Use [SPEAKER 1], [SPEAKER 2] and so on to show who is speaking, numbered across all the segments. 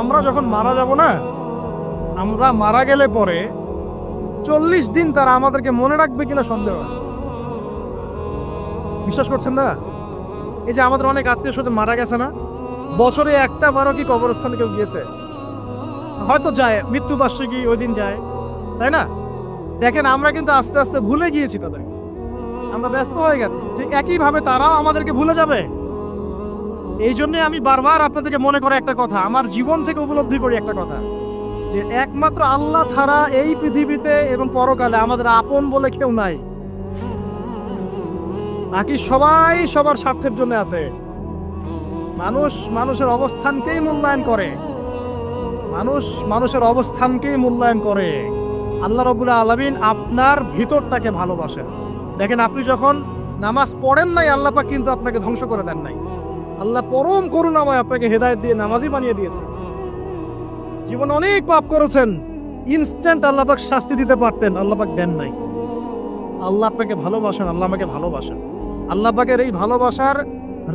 [SPEAKER 1] আমরা যখন মারা যাব না, আমরা মারা গেলে পরে চল্লিশ দিন তারা আমাদেরকে মনে রাখবে কিনা সন্দেহ আছে। বিশ্বাস করছেন না? এই যে আমাদের অনেক আত্মীয় স্বজন মারা গেছে না, বছরে একটা বারো কি কবরস্থানে কেউ গিয়েছে? হয়তো যায়, মৃত্যুবার্ষিকী ওই দিন যায়, তাই না? দেখেন, আমরা কিন্তু আস্তে আস্তে ভুলে গিয়েছি তাদেরকে। আমরা ব্যস্ত হয়ে গেছি। ঠিক একইভাবে তারাও আমাদেরকে ভুলে যাবে। এই জন্য আমি বারবার আপনাদেরকে মনে করে একটা কথা, আমার জীবন থেকে উপলব্ধি করি একটা কথা, যে একমাত্র আল্লাহ ছাড়া এই পৃথিবীতে এবং পরকালে আমাদের আপন বলে কেউ নাই। বাকি সবাই সবার স্বার্থের জন্য আছে। মানুষ মানুষের অবস্থানকেই মূল্যায়ন করে। মানুষ মানুষের অবস্থানকেই মূল্যায়ন করে। আল্লাহ রবুল্লা আলমিন আপনার ভিতরটাকে ভালোবাসেন। দেখেন আপনি যখন নামাজ পড়েন নাই, আল্লাহ পাক কিন্তু আপনাকে ধ্বংস করে দেন নাই। আল্লাহ পরম করুণাময় আপনাকে হেদায়েত দিয়ে, নামাজি বানিয়ে দিয়েছে। জীবনে অনেক পাপ করেছেন ইনস্ট্যান্ট আল্লাহ পাক শাস্তি দিতে পারতেন, আল্লাহ পাক দেন নাই। আল্লাহ আপনাকে ভালোবাসেন, আল্লাহ আমাকে ভালোবাসেন। আল্লাহ পাকের এই ভালোবাসার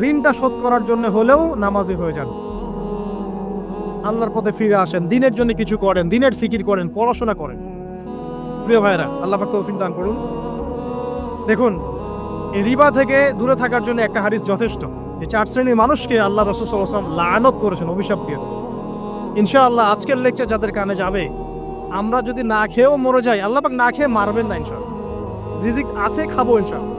[SPEAKER 1] ঋণটা শোধ করার জন্য হলেও নামাজি হয়ে যান। আল্লাহর পথে ফিরে আসেন, দিনের জন্য কিছু করেন, দিনের ফিকির করেন, পড়াশোনা করেন। প্রিয় ভাইরা আল্লাহ পাক তৌফিক দান করুন। দেখুন, এই রিবা থেকে দূরে থাকার জন্য একটা হারিস যথেষ্ট। যে চার শ্রেণির মানুষকে আল্লাহ রসুল সাল্লাম লানত করেছেন, অভিশাপ দিয়েছেন। ইনশাআল্লাহ আজকের লেকচার যাদের কানে যাবে, আমরা যদি না খেয়েও মরে যাই, আল্লাহ পাক না খেয়ে মারবেন না ইনশাআল্লাহ। রিজিক আছে, খাব ইনশাআল্লাহ।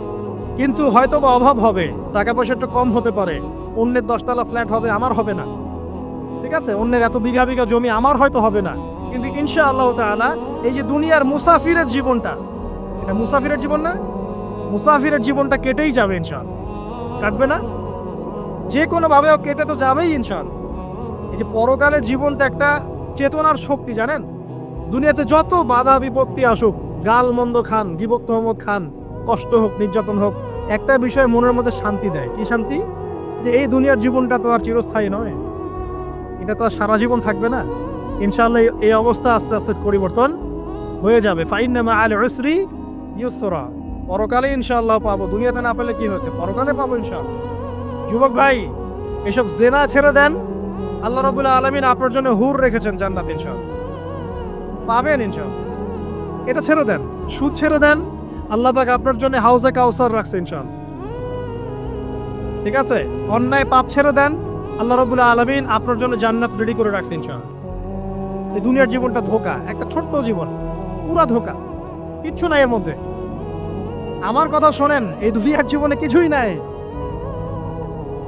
[SPEAKER 1] কিন্তু হয়তো বা অভাব হবে টাকা পয়সা একটু কম হতে পারে, অন্যের দশতলা ফ্ল্যাট হবে, আমার হবে না। ঠিক আছে? অন্যের এত বিঘা বিঘা জমি, আমার হয়তো হবে না। কিন্তু ইনশা আল্লাহ তাআলা এই যে দুনিয়ার মুসাফিরের জীবনটা, এটা মুসাফিরের জীবন না, মুসাফিরের জীবনটা কেটেই যাবে ইনশাল কাটবে না? যে কোনো ভাবে হোক কেটে তো যাবেই ইনশাল এই যে পরকালের জীবনটা একটা চেতনার শক্তি, জানেন? দুনিয়াতে যত বাধা বিপত্তি আসুক, গাল মন্দ খান বিভক্ত মোহাম্মদ খান, কষ্ট হোক, নির্যাতন হোক, একটা বিষয় মনের মধ্যে শান্তি দেয়। কি শান্তি? যে এই দুনিয়ার জীবনটা তো আর চিরস্থায়ী নয়। এটা তো আর সারা জীবন থাকবে না। ইনশাল্লাহ এই- অবস্থা আস্তে আস্তে পরিবর্তন হয়ে যাবে। ফাইনামা আল উসরি ইউসরা। পরকালে ইনশাআল্লাহ পাবো। দুনিয়াতে না পেলে কি হয়েছে পরকালে পাবো ইনশাআল্লাহ। যুবক ভাই, এসব জেনা ছেড়ে দেন। আল্লাহ রাব্বুল আলামিন আপনার জন্য হুর রেখেছেন জান্নাত ইনশাআল্লাহ। পাবেন ইনশাআল্লাহ। এটা ছেড়ে দেন, সুদ ছেড়ে দেন। আল্লাহ পাক আপনার জন্য হাউজে কাউসার রাখছে ইনশাআল্লাহ। ঠিক আছে? অন্যায় পাপ ছেড়ে দেন। আল্লাহ রাব্বুল আলামিন আপনার জন্য জান্নাত রেডি করে রাখছে ইনশাআল্লাহ। এই দুনিয়ার জীবনটা ধোকা, একটা ছোট্ট জীবন, পুরা ধোকা, কিচ্ছু নাই এর মধ্যে। আমার কথা শোনেন, এই দুনিয়ার জীবনে কিছুই নাই।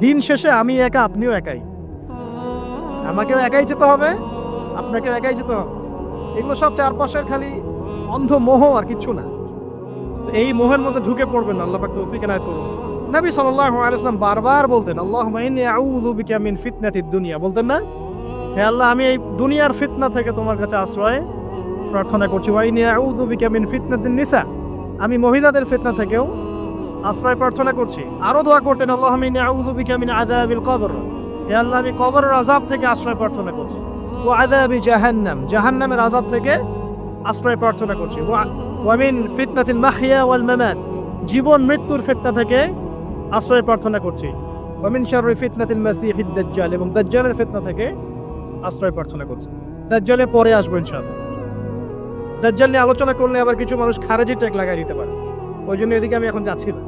[SPEAKER 1] দিন শেষে আমি একা, আপনিও একাই। আমাকেও একাই যেতে হবে, আপনাকেও একাই যেতে হবে। এগুলো সব চারপাশের খালি অন্ধ মোহ আর কিচ্ছু না। এই মোহের মধ্যে ঢুকে পড়বেন, আল্লাহ তৌফিক এনায়েত করুন। নবী সাল্লাল্লাহু আলাইহি বারবার বলতেন, আল্লাহুম্মা ইন্নী আউযু দুনিয়া। বলতেন না? হে আল্লাহ, আমি এই দুনিয়ার ফিতনা থেকে তোমার কাছে আশ্রয় প্রার্থনা করছি। ওয়া ইন্নী আউযু বিকা মিন ফিতনাতিন নিসা। আমি মহিলাদের ফিতনা থেকেও আশ্রয় প্রার্থনা করছি। আরও দোয়া করতেন, আল্লাহুম্মা ইন্নী আউযু বিকা মিন আযাবিল কবর। হে আল্লাহ, আমি কবরের আযাব থেকে আশ্রয় প্রার্থনা করছি। ও আযাবি জাহান্নাম, জাহান্নামের আযাব থেকে আশ্রয় প্রার্থনা করছি। ওয়া- ওয়া মিন ফিতনাতিল মাহইয়া ওয়াল মামাত, জীবন, মৃত্যুর ফিতনা থেকে আশ্রয় প্রার্থনা করছি। ওমিন শাররি ফিতনাতিল মাসিহিদ দাজ্জাল, এবং দাজ্জালের ফিতনা থেকে আশ্রয় প্রার্থনা করছি। দাজ্জালে পরে আসব ইনশাআল্লাহ। দাজ্জাল নিয়ে আলোচনা করলে আবার কিছু মানুষ খারেজি চেক লাগাই দিতে পারে। ওই জন্য এদিকে আমি এখন যাচ্ছি না।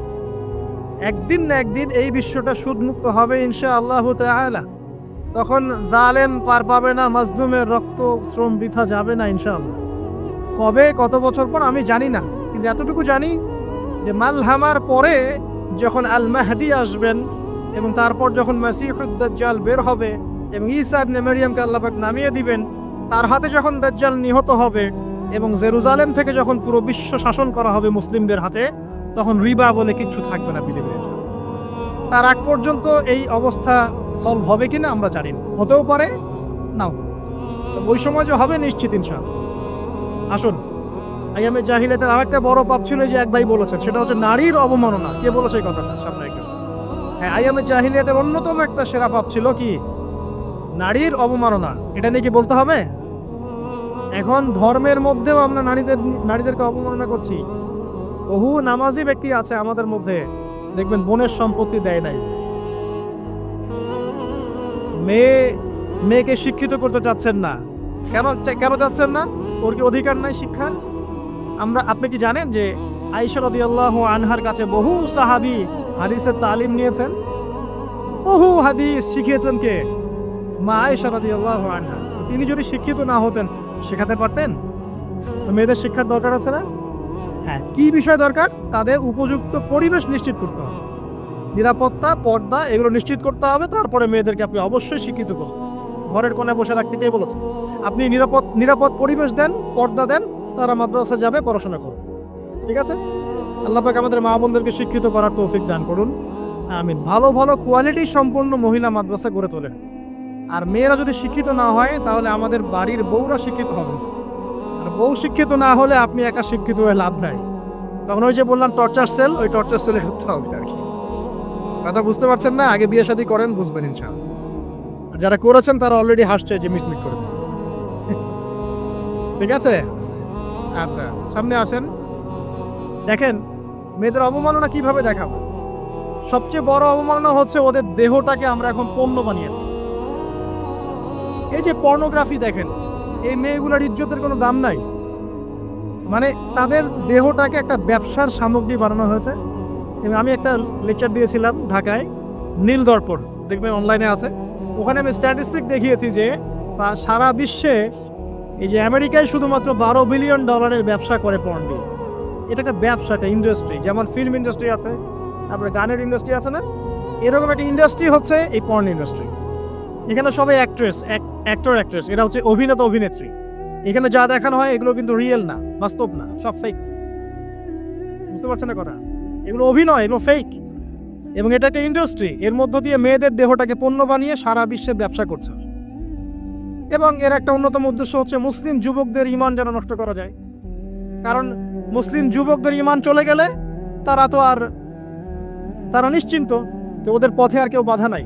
[SPEAKER 1] একদিন না একদিন এই বিশ্বটা সুদ মুক্ত হবে ইনশা আল্লাহ তাআলা। তখন জালেম পার পাবে না, মাজলুমের রক্ত, শ্রম বৃথা যাবে না ইনশাআল্লাহ। কবে, কত বছর পর আমি জানি না, কিন্তু এতটুকু জানি যে মালহামার পরে যখন আল মাহদি আসবেন এবং তারপর যখন মাসিহুদ্দাজ্জাল বের হবে এবং ঈসা ইবনে মারিয়ামকে আল্লাহ নামিয়ে দিবেন, তার হাতে যখন দাজ্জাল নিহত হবে এবং জেরুজালেম থেকে যখন পুরো বিশ্ব শাসন করা হবে মুসলিমদের হাতে তখন রিবা বলে কিচ্ছু থাকবে না পৃথিবীর তার আগ পর্যন্ত এই অবস্থা সলভ হবে কিনা আমরা জানি না। হতেও পারে, নাও। ওই সময় যে হবে নিশ্চিত ইনশাআল্লাহ। আসুন আইয়ামে জাহিলাতের আরেকটা বড় পাপ ছিল যে এক ভাই বলেছেন, সেটা হচ্ছে নারীর অবমাননা। কে বলেছে এই কথাটা? সামনে একটু হ্যাঁ আইয়ামে জাহিলিয়াতের অন্যতম একটা সেরা পাপ ছিল কি? নারীর অবমাননা। এটা নিয়ে কি বলতে হবে? এখন ধর্মের মধ্যেও আমরা নারীদের, নারীদেরকে অবমাননা করছি। বহু নামাজি ব্যক্তি আছে আমাদের মধ্যে। দেখবেন বোনের সম্পত্তি দেয় নাই। মেয়ে, মেয়েকে শিক্ষিত করতে চাচ্ছেন না। কেন কেন চাচ্ছেন না? ওর কি অধিকার নাই শিক্ষার? আমরা, আপনি কি জানেন যে আইসা রাদিয়াল্লাহু আনহার কাছে বহু সাহাবী হাদিসের তালিম নিয়েছেন? বহু হাদিস শিখিয়েছেন কে? মা আয়েশা রাদিয়াল্লাহু আনহা। তিনি যদি শিক্ষিত না হতেন, শেখাতে পারতেন? তো মেয়েদের শিক্ষার দরকার আছে না? হ্যাঁ কি বিষয় দরকার? তাদের উপযুক্ত পরিবেশ নিশ্চিত করতে হবে। নিরাপত্তা, পর্দা, এগুলো নিশ্চিত করতে হবে। তারপরে মেয়েদেরকে আপনি অবশ্যই শিক্ষিত করুন। ঘরের কোণে বসে রাখতে কে বলেছে? আপনি নিরাপদ নিরাপদ পরিবেশ দেন, পর্দা দেন, তারা মাদ্রাসা যাবে, পড়াশোনা করুন ঠিক আছে? আল্লাহ পাক আমাদের মা বোনদেরকে শিক্ষিত করার তৌফিক দান করুন। আমিন। ভালো ভালো কোয়ালিটি সম্পন্ন মহিলা মাদ্রাসা গড়ে তোলেন। আর মেয়েরা যদি শিক্ষিত না হয়, তাহলে আমাদের বাড়ির বউরা শিক্ষিত হবে বউ শিক্ষিত না হলে আপনি একা শিক্ষিত হয়ে লাভ নাই। তখন ওই যে বললাম টর্চার সেল ওই টর্চার সেলে হতে হবে আর কি। কথা বুঝতে পারছেন না? আগে বিয়ে শাদী করেন, বুঝবেন ইনশাআল্লাহ। আর যারা করেছেন, তারা অলরেডি হাসছে যে মিটমিট করে ঠিক আছে? আচ্ছা সামনে আসেন। দেখেন, মেয়েদের অবমাননা কীভাবে দেখাবো? সবচেয়ে বড় অবমাননা হচ্ছে ওদের দেহটাকে আমরা এখন পণ্য বানিয়েছি। এই যে পর্নোগ্রাফি দেখেন এই মেয়েগুলোর ইজ্জতের কোনো দাম নাই। মানে তাদের দেহটাকে একটা ব্যবসার সামগ্রী বানানো হয়েছে। এবং আমি একটা লেকচার দিয়েছিলাম ঢাকায় নীল দর্পণ দেখবেন অনলাইনে আছে। ওখানে আমি স্ট্যাটিস্টিক দেখিয়েছি যে সারা বিশ্বে এই যে আমেরিকায় শুধুমাত্র বারো বিলিয়ন ডলারের ব্যবসা করে দিয়ে এটা একটা ব্যবসা, একটা ইন্ডাস্ট্রি যেমন ফিল্ম ইন্ডাস্ট্রি আছে, তারপরে গানের ইন্ডাস্ট্রি আছে না? এরকম একটা ইন্ডাস্ট্রি হচ্ছে এই পর্ন ইন্ডাস্ট্রি এখানে সবাই অ্যাক্ট্রেস অ্যাক্টর অ্যাক্ট্রেস এরা হচ্ছে অভিনেতা, অভিনেত্রী। এখানে যা দেখানো হয়, এগুলো কিন্তু রিয়েল না, বাস্তব না, সব ফেক বুঝতে পারছেন না কথা? এগুলো অভিনয়, এগুলো ফেক এবং এটা একটা ইন্ডাস্ট্রি এর মধ্য দিয়ে মেয়েদের দেহটাকে পণ্য বানিয়ে সারা বিশ্বে ব্যবসা করছে। এবং এর একটা অন্যতম উদ্দেশ্য হচ্ছে মুসলিম যুবকদের ইমান যেন নষ্ট করা যায়। কারণ মুসলিম যুবকদের ইমান চলে গেলে তারা তো আর, তারা নিশ্চিন্ত তো ওদের পথে আর কেউ বাধা নাই।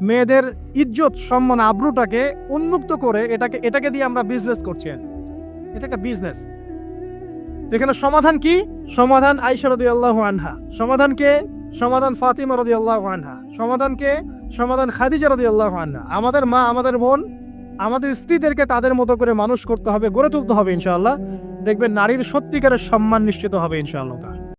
[SPEAKER 1] মেয়েদের ইজ্জত সম্মান আব্রুটাকে উন্মুক্ত করে এটাকে এটাকে দিয়ে আমরা বিজনেস করছি এটা একটা বিজনেস এখানে সমাধান কি? সমাধান আইসা রদি আল্লাহ আনহা। সমাধান কে? সমাধান ফাতিমা রদি আল্লাহ আনহা। সমাধান কে? সমাধান খাদিজা রদি আল্লাহ আনহা। আমাদের মা, আমাদের বোন, আমাদের স্ত্রীদেরকে তাদের মতো করে মানুষ করতে হবে, গড়ে তুলতে হবে ইনশাআল্লাহ। দেখবেন নারীর সত্যিকারের সম্মান নিশ্চিত হবে ইনশাআল্লাহ।